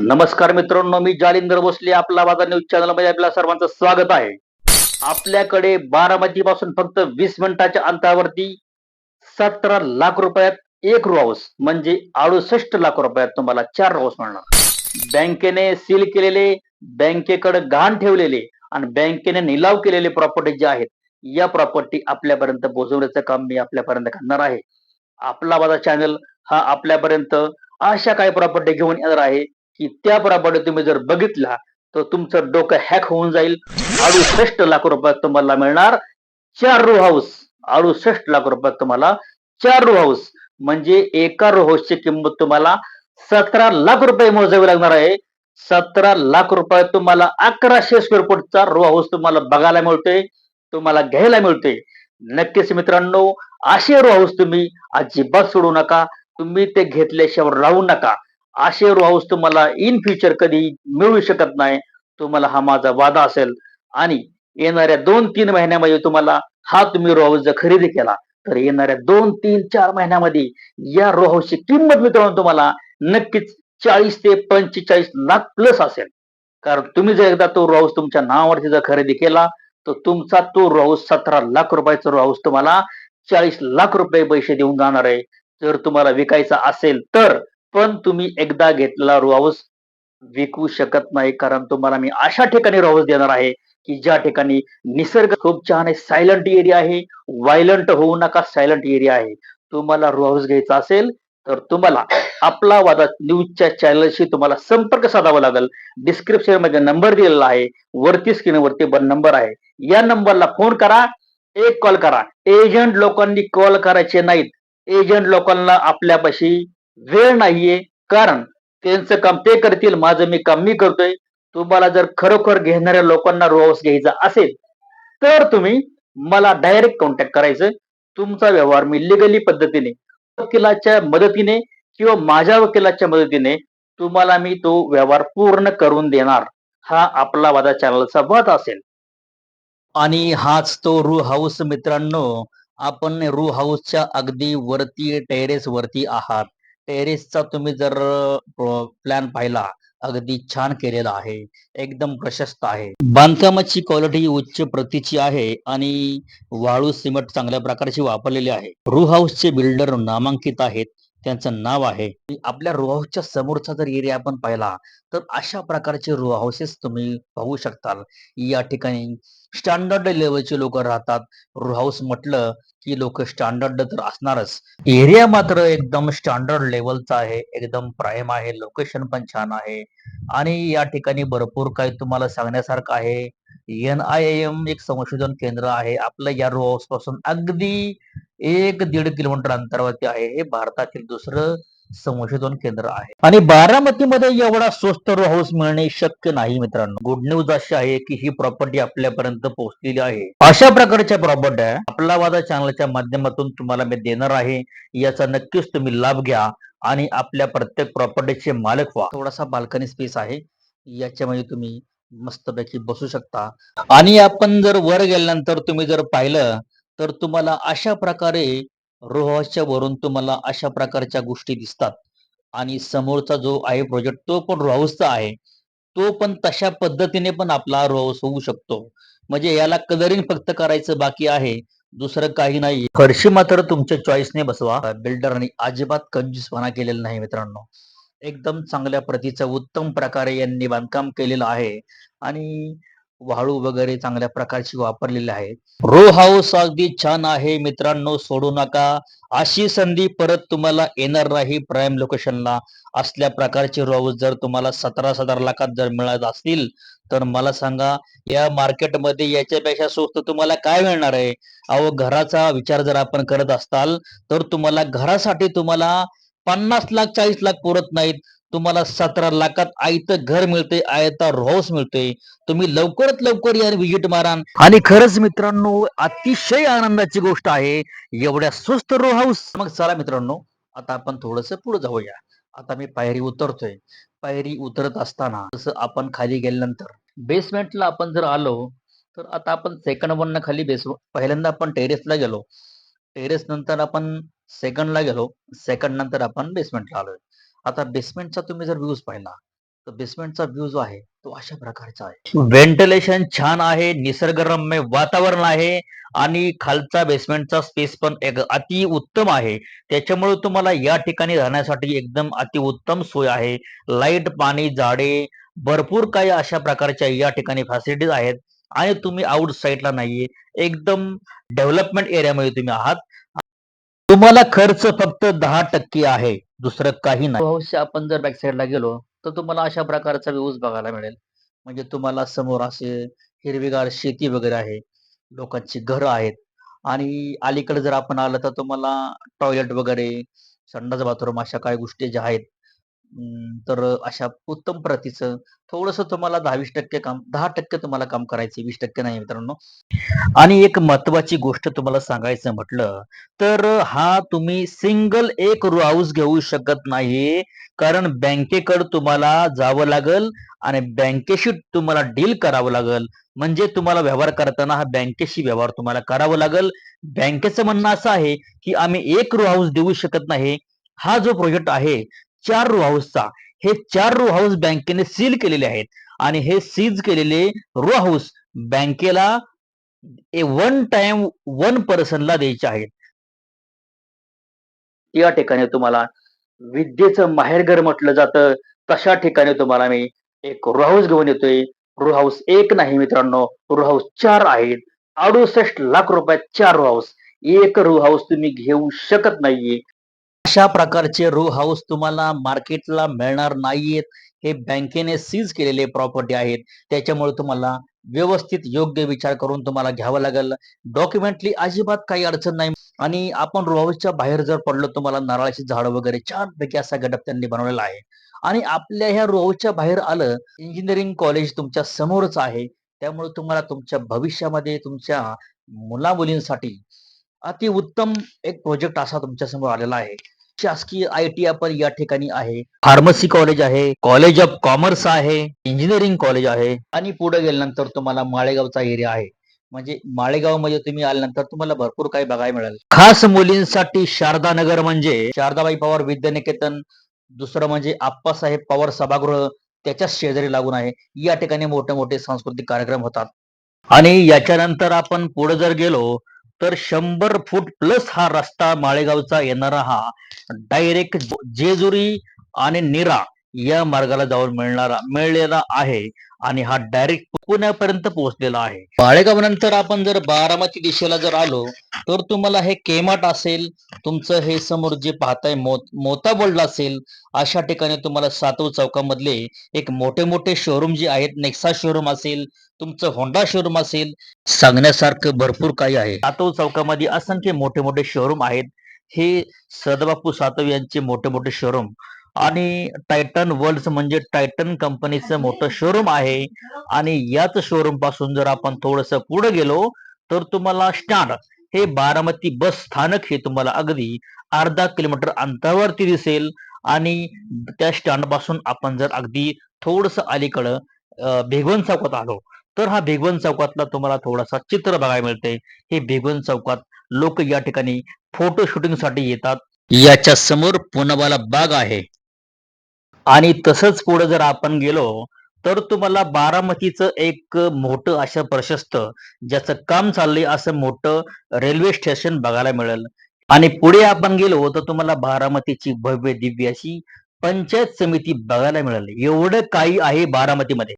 नमस्कार मित्रांनो मी जालिंदर भोसले आपला माझा न्यूज चॅनलमध्ये आपल्या सर्वांचं स्वागत आहे. आपल्याकडे बारामती पासून फक्त वीस मिनिटाच्या अंतरावरती सतरा लाख रुपयात एक रो हाऊस म्हणजे अडुसष्ट लाख रुपयात तुम्हाला चार रो हाऊस मिळणार. बँकेने सील केलेले बँकेकडे गहाण ठेवलेले आणि बँकेने निलाव केलेले प्रॉपर्टी जे आहेत या प्रॉपर्टी आपल्यापर्यंत पोहोचवण्याचं काम मी आपल्यापर्यंत करणार आहे. आपला माझा चॅनल हा आपल्यापर्यंत अशा काही प्रॉपर्टी घेऊन येणार आहे की त्या प्रॉपर्टी तुम्ही जर बघितला तर तुमचं डोकं हॅक होऊन जाईल. अडुसष्ट लाख रुपयात तुम्हाला मिळणार. चार रो हाऊस अडुसष्ट लाख रुपयात तुम्हाला. चार रो हाऊस म्हणजे एका रो हाऊसची किंमत तुम्हाला सतरा लाख रुपये मोजावी लागणार आहे. सतरा लाख रुपयात तुम्हाला अकराशे स्क्वेअर फूटचा रो हाऊस तुम्हाला बघायला मिळतोय तुम्हाला घ्यायला मिळतोय. नक्कीच मित्रांनो असे रो हाऊस तुम्ही अजिबात सोडू नका. तुम्ही ते घेतल्याशिवाय राहू नका. असे हाऊस तुम्हाला इन फ्युचर कधी मिळू शकत नाही. तुम्हाला हा माझा वादा असेल. आणि येणाऱ्या दोन तीन महिन्यामध्ये तुम्हाला हा तुम्ही रो हाऊस जर खरेदी केला तर येणाऱ्या दोन तीन चार महिन्यामध्ये या रो हाऊसची किंमत मित्रांनो तुम्हाला नक्कीच चाळीस ते पंचेचाळीस लाख प्लस असेल. कारण तुम्ही जर एकदा तो रो हाऊस तुमच्या नावावरती जर खरेदी केला तर तुमचा तो रो हाऊस सतरा लाख रुपयाचा रो हाऊस तुम्हाला चाळीस लाख रुपये पैसे देऊन जाणार आहे. जर तुम्हाला विकायचा असेल तर पण तुम्ही एकदा घेतलेला रो विकू शकत नाही कारण तुम्हाला मी अशा ठिकाणी रो देणार आहे की ज्या ठिकाणी निसर्ग खूप छान आहे सायलंट एरिया आहे व्हायलंट होऊ नका सायलंट एरिया आहे. तुम्हाला रो घ्यायचा असेल तर तुम्हाला आपला वादा न्यूजच्या चॅनलशी तुम्हाला संपर्क साधावा लागेल. डिस्क्रिप्शनमध्ये नंबर दिलेला आहे वरती स्क्रीनवरती पण नंबर आहे. या नंबरला फोन करा एक कॉल करा. एजंट लोकांनी कॉल करायचे नाहीत. एजंट लोकांना आपल्यापाशी वेळ नाहीये. कारण त्यांचं काम ते करतील माझं मी काम मी करतोय. तुम्हाला जर खरोखर घेणाऱ्या लोकांना रो हाऊस घ्यायचा असेल तर तुम्ही मला डायरेक्ट कॉन्टॅक्ट करायचं. तुमचा व्यवहार मी लिगली पद्धतीने वकिलाच्या मदतीने किंवा माझ्या वकिलाच्या मदतीने तुम्हाला मी तो व्यवहार पूर्ण करून देणार. हा आपला वादा चॅनलचा वाद असेल. आणि हाच तो रू हाऊस मित्रांनो आपण रू हाऊसच्या अगदी वरती टेरेस वरती आहात. टेरेसचा तुम्ही जर प्लॅन पाहिला अगदी छान केलेला आहे एकदम प्रशस्त आहे. बांधकामाची क्वालिटी उच्च प्रतीची आहे आणि वाळू सिमेंट चांगल्या प्रकारची वापरलेली आहे. रू हाऊसचे बिल्डर नामांकित आहेत. त्यांचं नाव आहे. आपल्या रो हाऊसच्या समोरचा जर एरिया आपण पाहिला तर अशा प्रकारचे रो हाऊसेस तुम्ही पाहू शकताल. या ठिकाणी स्टँडर्ड लेवलचे लोक राहतात. रो हाऊस म्हटलं की लोक स्टँडर्ड तर असणारच. एरिया मात्र एकदम स्टँडर्ड लेवलचा आहे. एकदम प्राईम आहे. लोकेशन पण छान आहे. आणि या ठिकाणी भरपूर काही तुम्हाला सांगण्यासारखं आहे. एन आय एम एक संशोधन केंद्र आहे. आपलं या रो हाऊसपासून अगदी एक दीड किलोमीटर अंतरावरती आहे. हे भारतातील दुसरं संशोधन केंद्र आहे. आणि बारामतीमध्ये एवढा स्वस्त रो हाऊस मिळणे शक्य नाही मित्रांनो. गुड न्यूज अशी आहे की ही प्रॉपर्टी आपल्यापर्यंत पोहोचलेली आहे. अशा प्रकारच्या प्रॉपर्ट्या आपला वादा चॅनलच्या माध्यमातून तुम्हाला मी देणार आहे. याचा नक्कीच तुम्ही लाभ घ्या आणि आपल्या प्रत्येक प्रॉपर्टीचे मालक व्हा. थोडासा बाल्कनी स्पेस आहे. याच्यामध्ये तुम्ही मस्तपैकी बसू शकता. आणि आपण जर वर गेल्यानंतर तुम्ही जर पाहिलं तर तुम्हाला अशा प्रकारे रोहाच्या वरून तुम्हाला अशा प्रकारच्या गोष्टी दिसतात. आणि समोरचा जो आहे प्रोजेक्ट तो पण रोहाऊसचा आहे. तो पण तशा पद्धतीने पण आपला रोहाऊस होऊ शकतो. म्हणजे याला कलरिंग फक्त करायचं बाकी आहे. दुसरं काही नाही. फरशी मात्र तुमच्या चॉईसने बसवा. बिल्डरनी अजिबात कंजूसपणा केलेला नाही मित्रांनो. एकदम चांगल्या प्रतीचं उत्तम प्रकारे यांनी बांधकाम केलेलं आहे आणि वाळू वगैरे चांगल्या प्रकारची वापरलेली आहे. रो हाऊस अगदी छान आहे. मित्रांनो सोडू नका. अशी संधी परत तुम्हाला येणार नाही प्राईम लोकेशनला असल्या प्रकारचे रो हाऊस जर तुम्हाला सतरा सतरा लाखात जर मिळत असतील तर मला सांगा या मार्केटमध्ये याच्यापेक्षा स्वस्त तुम्हाला काय मिळणार आहे? अहो घराचा विचार जर आपण करत असताल तर तुम्हाला घरासाठी तुम्हाला पन्नास लाख चाळीस लाख पुरत नाहीत. तुम्हाला सतरा लाखात आयतं घर मिळते आयता हाऊस मिळते. तुम्ही लवकरात लवकर या विजिट मारा आणि खरंच मित्रांनो अतिशय आनंदाची गोष्ट आहे. एवढ्या स्वस्त रो हाऊस मग चला मित्रांनो आता आपण थोडस पुढे जाऊया. आता मी पायरी उतरतोय. पायरी उतरत असताना जसं आपण खाली गेल्यानंतर बेसमेंटला आपण जर आलो तर आता आपण सेकंड वन खाली बेस पहिल्यांदा आपण टेरेसला गेलो. टेरेस नंतर आपण सेकंडला गेलो सेकंड नंतर आपण बेसमेंटला आलोय. आता बेसमेंटचा तुम्ही जर व्ह्यूज पाहिला तर बेसमेंटचा व्ह्यू जो आहे तो अशा प्रकारचा आहे. व्हेंटिलेशन छान आहे निसर्गरम्य वातावरण आहे आणि खालचा बेसमेंटचा स्पेस पण एक अति उत्तम आहे. त्याच्यामुळे तुम्हाला या ठिकाणी राहण्यासाठी एकदम अति उत्तम सोय आहे. लाइट पाणी झाडे भरपूर काही अशा प्रकारच्या या ठिकाणी फॅसिलिटीज आहेत. आणि तुम्ही आउट साईडला नाहीये. एकदम डेव्हलपमेंट एरियामध्ये तुम्ही आहात. तुम्हाला खर्च फक्त दहा टक्के आहे दुसरं काही नाही. भविष्य आपण जर बॅक साईडला गेलो तर तुम्हाला अशा प्रकारचा व्ह्यूज बघायला मिळेल. म्हणजे तुम्हाला समोर असे हिरवीगार शेती वगैरे आहे लोकांची घरं आहेत. आणि अलीकडे जर आपण आलं तर तुम्हाला टॉयलेट वगैरे संडास बाथरूम अशा काही गोष्टी ज्या आहेत तर अशा उत्तम प्रतीचं थोडस तुम्हाला दहा वीस टक्के काम दहा टक्के तुम्हाला काम करायचे वीस टक्के नाही मित्रांनो. आणि एक महत्वाची गोष्ट तुम्हाला सांगायचं म्हटलं तर हा तुम्ही सिंगल एक हाऊस घेऊ शकत नाही कारण बँकेकडं तुम्हाला जावं लागल आणि बँकेशी तुम्हाला डील करावं लागल. म्हणजे तुम्हाला व्यवहार करताना हा बँकेशी व्यवहार तुम्हाला करावं लागल. बँकेचं म्हणणं असं आहे की आम्ही एक हाऊस देऊ शकत नाही. हा जो प्रोजेक्ट आहे चार रो हाऊसचा हे चार रो हाऊस बँकेने सील केलेले आहेत. आणि हे सीज केलेले रो हाऊस बँकेला वन टाइम वन पर्सनला द्यायचे आहेत. या ठिकाणी तुम्हाला विद्येचं माहेरघर म्हटलं जातं. तशा ठिकाणी तुम्हाला मी एक रो हाऊस घेऊन येतोय. रू हाऊस एक नाही मित्रांनो. रू हाऊस चार आहेत. अडुसष्ट लाख रुपयात चार रू हाऊस एक रू हाऊस तुम्ही घेऊ शकत नाहीये. अशा प्रकारचे रो हाऊस तुम्हाला मार्केटला मिळणार नाहीयेत. हे बँकेने सीज केलेले प्रॉपर्टी आहेत. त्याच्यामुळे तुम्हाला व्यवस्थित योग्य विचार करून तुम्हाला घ्यावं लागेल. डॉक्युमेंटली अजिबात काही अडचण नाही. आणि आपण रो हाऊसच्या बाहेर जर पडलो तुम्हाला नारळाची झाडं वगैरे छानपैकी असा गडप त्यांनी बनवलेला आहे. आणि आपल्या ह्या रो हाऊसच्या बाहेर आलं इंजिनिअरिंग कॉलेज तुमच्या समोरच आहे. त्यामुळे तुम्हाला तुमच्या भविष्यामध्ये तुमच्या मुला मुलींसाठी अतिउत्तम एक प्रोजेक्ट असा तुमच्यासमोर आलेला आहे. शासकीय आय टी पण या ठिकाणी आहे. फार्मसी कॉलेज आहे कॉलेज ऑफ कॉमर्स आहे इंजिनिअरिंग कॉलेज आहे. आणि पुढे गेल्यानंतर तुम्हाला माळेगावचा एरिया आहे. म्हणजे माळेगावमध्ये तुम्ही आल्यानंतर तुम्हाला भरपूर काही बघायला मिळेल. खास मुलींसाठी शारदा नगर म्हणजे शारदाबाई पवार विद्यानिकेतन दुसरं म्हणजे आप्पासाहेब पवार सभागृह त्याच्याच शेजारी लागून आहे. या ठिकाणी मोठे मोठे सांस्कृतिक कार्यक्रम होतात. आणि याच्यानंतर आपण पुढे जर गेलो तर शंभर फूट प्लस हा रस्ता माळेगावचा येणारा हा डायरेक्ट जेजुरी आणि निरा या मार्गाला जाऊन मिळणारा मिळलेला आहे. आणि हा डायरेक्ट पुण्यापर्यंत पोहोचलेला आहे. बाळेगाव नंतर आपण जर बारामती दिशेला जर आलो तर तुम्हाला हे केमाट असेल तुमचं हे समोर जे पाहताय मोत मोता बोलला असेल अशा ठिकाणी तुम्हाला सातव चौकामधले एक मोठे मोठे शोरूम जे आहेत नेक्सा शोरूम असेल तुमचं होंडा शोरूम असेल सांगण्यासारखं भरपूर काही आहे. सातव चौकामध्ये असंख्य मोठे मोठे शोरूम आहेत. हे सदबापू सातव यांचे मोठे मोठे शोरूम आणि टायटन वर्ल्ड म्हणजे टायटन कंपनीचं मोठं शोरूम आहे. आणि याच शोरूमपासून जर आपण थोडस पुढे गेलो तर तुम्हाला स्टँड हे बारामती बस स्थानक हे तुम्हाला अगदी अर्धा किलोमीटर अंतरावरती दिसेल. आणि त्या स्टँडपासून आपण जर अगदी थोडस अलीकडं अं, भिगवण चौकात आलो तर हा भिगवण चौकातला तुम्हाला थोडासा चित्र बघायला मिळते हे भिगवण चौकात लोक या ठिकाणी फोटो शूटिंगसाठी येतात. याच्या समोर पुनवाला बाग आहे. आणि तसंच पुढे जर आपण गेलो तर तुम्हाला बारामतीचं एक मोठं असं प्रशस्त ज्याचं काम चाललंय असं मोठं रेल्वे स्टेशन बघायला मिळेल. आणि पुढे आपण गेलो तर तुम्हाला बारामतीची भव्य दिव्य अशी पंचायत समिती बघायला मिळेल. एवढं काही आहे बारामतीमध्ये.